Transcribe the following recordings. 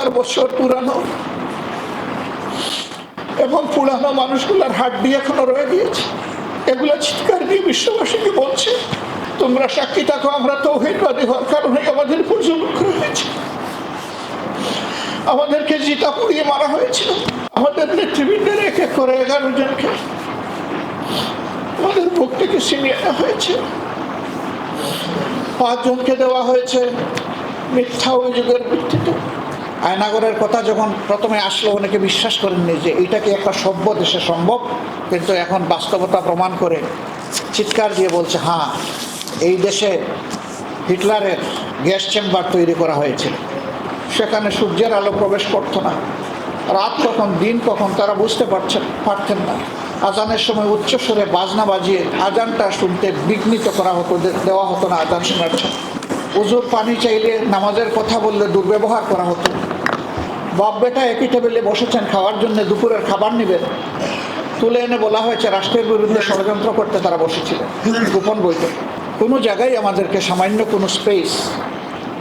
হাজার বছর পুরানো। এবং পুরানো মানুষগুলোর হাড্ডি এখনও রয়ে গিয়েছে। এগুলো চিৎকার দিয়ে বিশ্ববাসীকে বলছে, তোমরা সাক্ষী থাকো, আমরা তো হেদবাদী হওয়ার কারণে আমাদের উপর হয়েছে। আমাদেরকে জিতা পুড়িয়ে মারা হয়েছিল। আমাদের নেতৃবৃন্দের এক এক করে এগারো জনকে আমাদের বুক থেকে আনা হয়েছে। পাঁচজনকে দেওয়া হয়েছে মিথ্যা অভিযোগের ভিত্তিতে। আয়নাগরের কথা যখন প্রথমে আসলো, অনেকে বিশ্বাস করেননি যে এটা কি একটা সভ্য দেশে সম্ভব? কিন্তু এখন বাস্তবতা প্রমাণ করে চিৎকার দিয়ে বলছে হ্যাঁ এই দেশে হিটলারের গ্যাস চেম্বার তৈরি করা হয়েছিল সেখানে সূর্যের আলো প্রবেশ করতো না। রাত কখন, দিন কখন, তারা বুঝতে পারছেন পারতেন না। আজানের সময় উচ্চস্বরে বাজনা বাজিয়ে আজানটা শুনতে বিঘ্নিত করা হতো দেওয়া হতো না আজান শোনার উজুর পানি চাইলে নামাজের কথা বললে দুর্ব্যবহার করা হতো। বাপ বেটা একই টেবিলে বসেছেন, খাওয়ার জন্য দুপুরের খাবার নেবেন। তুলে এনে বলা হয়েছে, রাষ্ট্রের বিরুদ্ধে ষড়যন্ত্র করতে তারা বসেছিল। গোপন বইতে। কোনো জায়গায় আমাদেরকে সামান্য কোনো স্পেস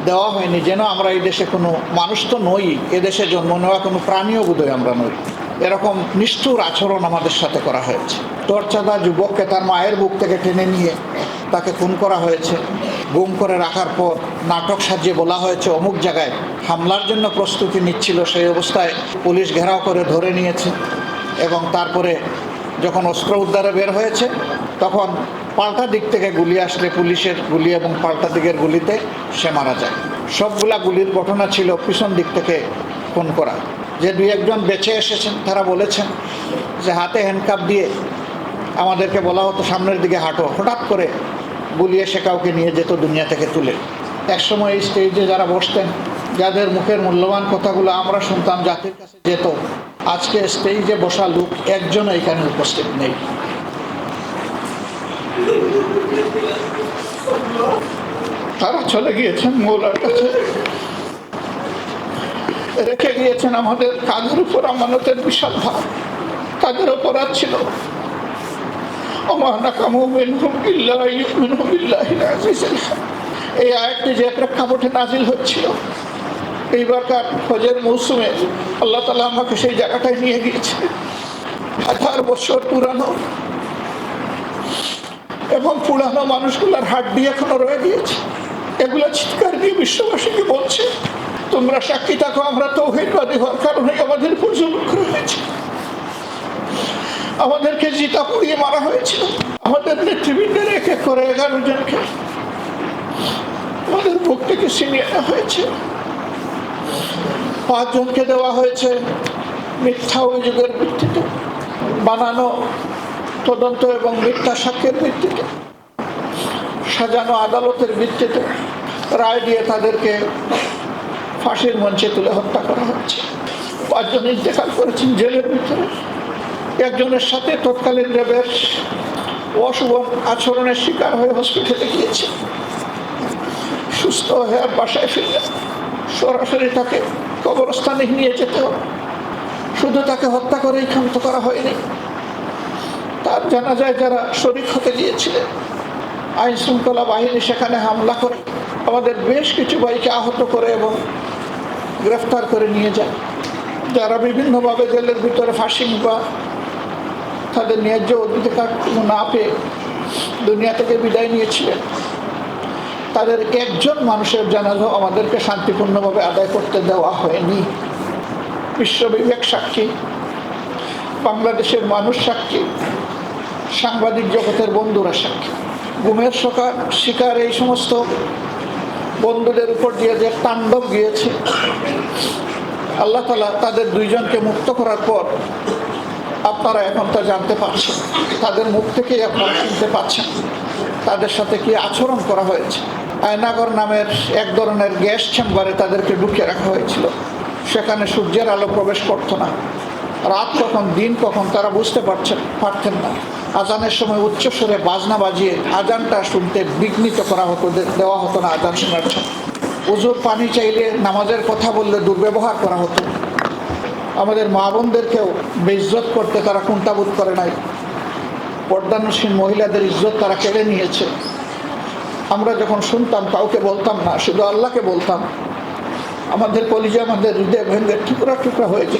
দেওয়া হয়নি, যেন আমরা এই দেশে কোনো মানুষ তো নই এদেশে জন্ম নেওয়া কোনো প্রাণীও বোধহয় আমরা নই। এরকম নিষ্ঠুর আচরণ আমাদের সাথে করা হয়েছে। টর্চাদা যুবককে তার মায়ের বুক থেকে টেনে নিয়ে তাকে খুন করা হয়েছে। গুম করে রাখার পর নাটক সাজিয়ে বলা হয়েছে, অমুক জায়গায় হামলার জন্য প্রস্তুতি নিচ্ছিল সেই অবস্থায় পুলিশ ঘেরাও করে ধরে নিয়েছে এবং তারপরে যখন অস্ত্র উদ্ধারে বের হয়েছে, তখন পাল্টা দিক থেকে গুলি আসলে পুলিশের গুলি এবং পাল্টা দিকের গুলিতে সে মারা যায়। সবগুলা গুলির ঘটনা ছিল পিছন দিক থেকে খুন করা। যে দুই একজন বেঁচে এসেছেন, তারা বলেছেন যে হাতে হ্যান্ডকাপ দিয়ে আমাদেরকে বলা হতো, সামনের দিকে হাঁটো। হঠাৎ করে গুলিয়ে সে কাউকে নিয়ে যেত দুনিয়া থেকে তুলে। একসময় এই স্টেজে যারা বসতেন যাদের মুখের মূল্যবান কথাগুলো আমরা শুনতাম জাতির কাছে যেত, আজকে স্টেজে বসা লোক একজন এখানে উপস্থিত নেই। তারা চলে গিয়েছেন মৌলার কাছে। রেখে গিয়েছেন আমাদের কাজের উপর আমানতের বিশাল ভাব তাদের উপর ছিল? এই আয়াতটি যে প্রেক্ষাপটে নাজিল হচ্ছিল। এইবারকার হজের মৌসুমে আল্লাহ তালা আমাকে সেই জায়গাটায় নিয়ে গিয়েছে। হাজার বছর পুরানো এবং পুরানো মানুষগুলোর হাড্ডি এখনও রয়ে গিয়েছে। এগুলো চিৎকার দিয়ে বিশ্ববাসীকে বলছে, তোমরা সাক্ষী থাকো, আমরা তো হেদবাদী হওয়ার কারণে আমাদের জুলুম করা হয়েছে। আমাদেরকে জিতা পুড়িয়ে মারা হয়েছিল। আমাদের নেতৃবৃন্দের এক এক করে এগারো জনকে আমাদের বুক থেকে ছিনিয়ে আনা হয়েছে। পাঁচজনকে দেওয়া হয়েছে। মিথ্যা অভিযোগের ভিত্তিতে বানানো তদন্ত এবং মিথ্যা সাক্ষ্যের ভিত্তিতে সাজানো আদালতের ভিত্তিতে রায় দিয়ে তাদেরকে ফাঁসির মঞ্চে তুলে হত্যা করা হচ্ছে। পাঁচজন ইন্তেকাল করেছেন জেলের ভিতরে। একজনের সাথে তৎকালীন র্যাবের অশুভ আচরণের শিকার হয়ে হসপিটালে গিয়েছে। সুস্থ হয়ে আর বাসায় ফিরলেন। সরাসরি তাকে কবরস্থানে নিয়ে যেতে। শুধু তাকে হত্যা করেই ক্ষান্ত করা হয়নি। তার জানা যায় যারা শরিক হতে গিয়েছিলেন আইন শৃঙ্খলা বাহিনী সেখানে হামলা করে আমাদের বেশ কিছু ভাইকে আহত করে এবং গ্রেফতার করে নিয়ে যায়। যারা বিভিন্নভাবে জেলের ভিতরে ফাঁসি বা তাদের ন্যায্য অধিকার না পেয়ে দুনিয়া থেকে বিদায় নিয়েছিলেন। তাদের একজন মানুষের জানাজাও আমাদেরকে শান্তিপূর্ণভাবে আদায় করতে দেওয়া হয়নি। বিশ্ববিবেক সাক্ষী, বাংলাদেশের মানুষ সাক্ষী, সাংবাদিক জগতের বন্ধুরা সাক্ষী। গুমের সকার শিকার এই সমস্ত বন্ধুদের উপর দিয়ে যে তাণ্ডব গিয়েছে, আল্লাহ তালা তাদের দুইজনকে মুক্ত করার পর আপনারা এখন তা জানতে পারছেন। তাদের মুখ থেকেই আপনারা শুনতে পাচ্ছেন। তাদের সাথে কি আচরণ করা হয়েছে? আয়নাগর নামের এক ধরনের গ্যাস চেম্বারে তাদেরকে ঢুকিয়ে রাখা হয়েছিল। সেখানে সূর্যের আলো প্রবেশ করতো না। রাত কখন, দিন কখন, তারা বুঝতে পারছেন পারতেন না। আজানের সময় উচ্চস্বরে বাজনা বাজিয়ে আজানটা শুনতে বিঘ্নিত করা হতো দেওয়া হতো না আজান শোনার উজুর পানি চাইলে নামাজের কথা বললে দুর্ব্যবহার করা হতো। আমাদের মা বোনদেরকেও বেইজ্জত করতে তারা কুণ্ঠাবোধ করে নাই। পর্দানুসীন মহিলাদের ইজ্জত তারা কেড়ে নিয়েছে। আমরা যখন শুনতাম, কাউকে বলতাম না, শুধু আল্লাহকে বলতাম, আমাদের কলিজা, আমাদের হৃদয় ভেঙে টুকরা টুকরা হয়েছে।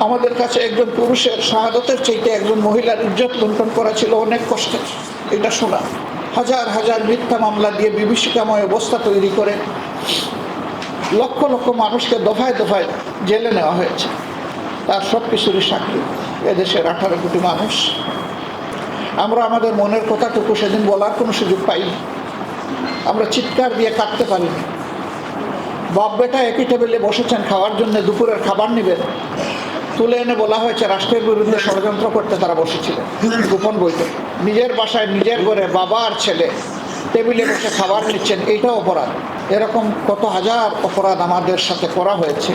আমাদের কাছে একজন পুরুষের শাহাদতের চাইতে একজন মহিলার ইজ্জত লুণ্ঠন করা ছিল অনেক কষ্টের। এটা শোনা। হাজার হাজার মিথ্যা মামলা দিয়ে বিভীষিকাময় অবস্থা তৈরি করে লক্ষ লক্ষ মানুষকে দফায় দফায় জেলে নেওয়া হয়েছে। তার সব কিছুরই সাক্ষী এদেশের আঠারো কোটি মানুষ। আমরা আমাদের মনের কথাটুকু সেদিন বলার কোনো সুযোগ পাইনি। আমরা চিৎকার দিয়ে কাটতে পারি। বাপ বেটা একই টেবিলে বসেছেন, খাওয়ার জন্য দুপুরের খাবার নেবেন। তুলে এনে বলা হয়েছে, রাষ্ট্রের বিরুদ্ধে ষড়যন্ত্র করতে তারা বসেছিলেন, গোপন বইতে। নিজের বাসায় নিজের ঘরে বাবা আর ছেলে, টেবিলে বসে খাবার নিচ্ছেন, এইটাও অপরাধ। এরকম কত হাজার অপরাধ আমাদের সাথে করা হয়েছে।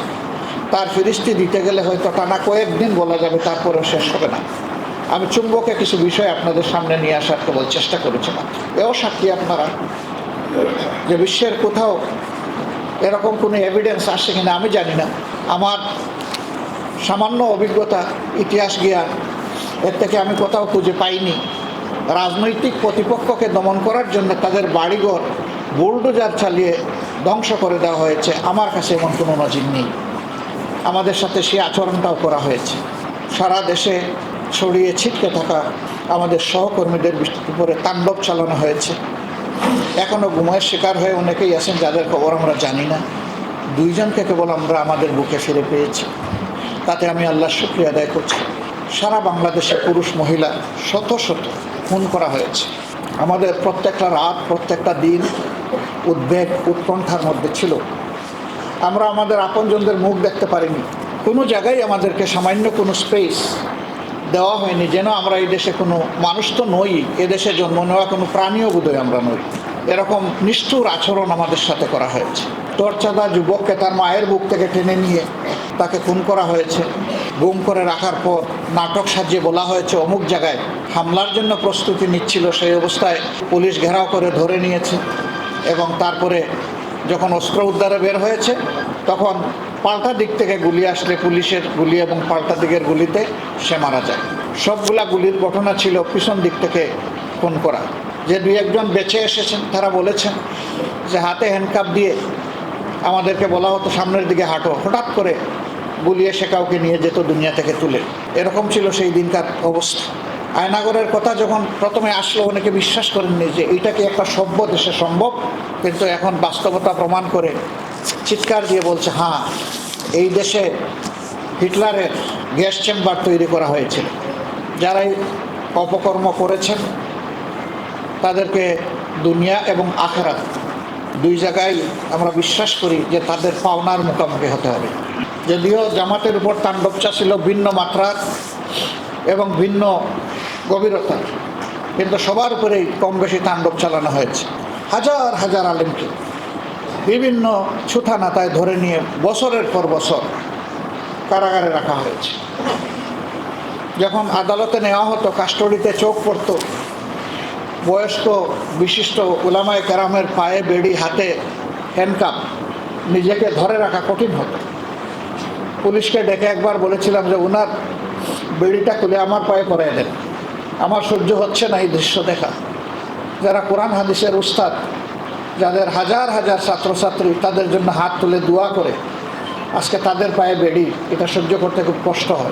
তার ফিরিস্তি দিতে গেলে হয়তো টানা কয়েকদিন বলা যাবে, তারপরেও শেষ হবে না। আমি চুম্বকে কিছু বিষয় আপনাদের সামনে নিয়ে আসার কেবল চেষ্টা করেছিলাম এও সাক্ষী আপনারা, যে বিশ্বের কোথাও এরকম কোনো এভিডেন্স আসছে কিনা আমি জানি না। আমার সামান্য অভিজ্ঞতা, ইতিহাস, জ্ঞান, এর থেকে আমি কোথাও খুঁজে পাইনি। রাজনৈতিক প্রতিপক্ষকে দমন করার জন্য তাদের বাড়িঘর, বুলডোজার চালিয়ে ধ্বংস করে দেওয়া হয়েছে। আমার কাছে এমন কোনো নজির নেই। আমাদের সাথে সেই আচরণটাও করা হয়েছে। সারা দেশে ছড়িয়ে ছিটকে থাকা আমাদের সহকর্মীদের বৃষ্টির উপরে তাণ্ডব চালানো হয়েছে। এখনও ঘুমের শিকার হয়ে অনেকেই আছেন যাদের খবর আমরা জানি না। দুইজনকে কেবল আমরা আমাদের বুকে ফিরে পেয়েছি। তাতে আমি আল্লাহ শুক্রিয়া আদায় করছি। সারা বাংলাদেশে পুরুষ, মহিলা শত শত খুন করা হয়েছে। আমাদের প্রত্যেকটা রাত, প্রত্যেকটা দিন উদ্বেগ, উৎকণ্ঠার মধ্যে ছিল। আমরা আমাদের আপনজনদের মুখ দেখতে পারিনি। কোনো জায়গায় আমাদেরকে সামান্য কোনো স্পেস দেওয়া হয়নি, যেন আমরা এই দেশে কোনো মানুষ তো নই এদেশে জন্ম নেওয়া কোনো প্রাণীও বোধহয় আমরা নই। এরকম নিষ্ঠুর আচরণ আমাদের সাথে করা হয়েছে। তোরচাঁদা যুবককে তার মায়ের বুক থেকে টেনে নিয়ে তাকে খুন করা হয়েছে। গুম করে রাখার পর নাটক সাজিয়ে বলা হয়েছে, অমুক জায়গায় হামলার জন্য প্রস্তুতি নিচ্ছিল, সেই অবস্থায় পুলিশ ঘেরাও করে ধরে নিয়েছে। এবং তারপরে যখন অস্ত্র উদ্ধারে বের হয়েছে, তখন পাল্টা দিক থেকে গুলি আসলে পুলিশের গুলি এবং পাল্টা দিকের গুলিতে সে মারা যায়। সবগুলা গুলির ঘটনা ছিল পিছন দিক থেকে খুন করা। যে দুই একজন বেঁচে এসেছেন, তারা বলেছেন যে হাতে হ্যান্ডকাপ দিয়ে আমাদেরকে বলা হতো, সামনের দিকে হাঁটো। হঠাৎ করে গুলিয়ে সে কাউকে নিয়ে যেত দুনিয়া থেকে তুলে। এরকম ছিল সেই দিনকার অবস্থা। আয়নাগরের কথা যখন প্রথমে আসলো, অনেকে বিশ্বাস করেননি যে এইটা কি একটা সভ্য দেশে সম্ভব? কিন্তু এখন বাস্তবতা প্রমাণ করে চিৎকার দিয়ে বলছে হ্যাঁ এই দেশে হিটলারের গ্যাস চেম্বার তৈরি করা হয়েছে। যারাই অপকর্ম করেছেন, তাদেরকে দুনিয়া এবং আখেরাত দুই জায়গায় আমরা বিশ্বাস করি যে তাদের পাওনার মুখোমুখি হতে হবে। যদিও জামাতের উপর তাণ্ডবচা ছিল ভিন্ন মাত্রার এবং ভিন্ন গভীরতার কিন্তু সবার উপরেই কম বেশি তাণ্ডব চালানো হয়েছে। হাজার হাজার আলেমকে বিভিন্ন ছুথা নাতায় ধরে নিয়ে বছরের পর বছর কারাগারে রাখা হয়েছে। যখন আদালতে নেওয়া হতো, কাস্টডিতে চোখ পড়তো, বয়স্ক বিশিষ্ট উলামায় কেরামের পায়ে, বেড়ি, হাতে হ্যান্ডকাপ নিজেকে ধরে রাখা কঠিন হতো। পুলিশকে ডেকে একবার বলেছিলাম যে ওনার বেড়িটা খুলে আমার পায়ে পরাই দেন। আমার সহ্য হচ্ছে না এই দৃশ্য দেখা। যারা কোরআন, হাদিসের উস্তাদ যাদের হাজার হাজার ছাত্রছাত্রী তাদের জন্য হাত তুলে দোয়া করে, আজকে তাদের পায়ে বেড়ি, এটা সহ্য করতে খুব কষ্ট হয়।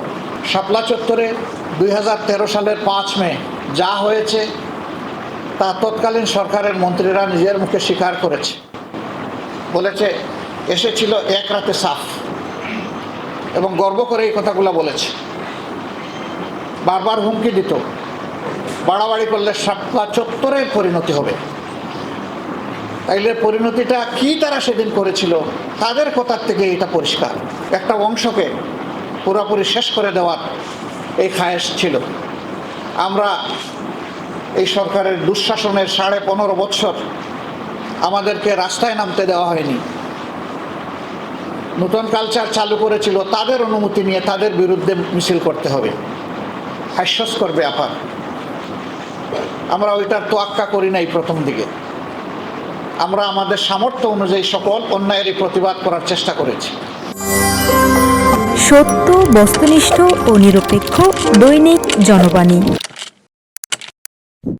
শাপলা চত্বরে দুই হাজার তেরো সালের পাঁচ মে যা হয়েছে, তা তৎকালীন সরকারের মন্ত্রীরা নিজের মুখে স্বীকার করেছে। বলেছে, এসেছিল এক রাতে সাফ। এবং গর্ব করে এই কথাগুলো বলেছে। বারবার হুমকি দিত। বাড়াবাড়ি করলে সাপলা চত্বরের পরিণতি হবে। তাইলে পরিণতিটা কি তারা সেদিন করেছিল? তাদের কথার থেকে এটা পরিষ্কার। একটা অংশকে পুরোপুরি শেষ করে দেওয়ার এই খায়েশ ছিল। আমরা এই সরকারের দুঃশাসনের সাড়ে পনেরো বছর আমাদেরকে রাস্তায় নামতে দেওয়া হয়নি। নতুন কালচার চালু করেছিল, তাদের অনুমতি নিয়ে তাদের বিরুদ্ধে মিছিল করতে হবে। হাস্যস্কর ব্যাপার। আমরা ওইটার তোয়াক্কা করি নাই প্রথম দিকে। আমরা আমাদের সামর্থ্য অনুযায়ী সকল অন্যায়েরই প্রতিবাদ করার চেষ্টা করেছি। সত্য, বস্তুনিষ্ঠ ও নিরপেক্ষ দৈনিক জনবাণী।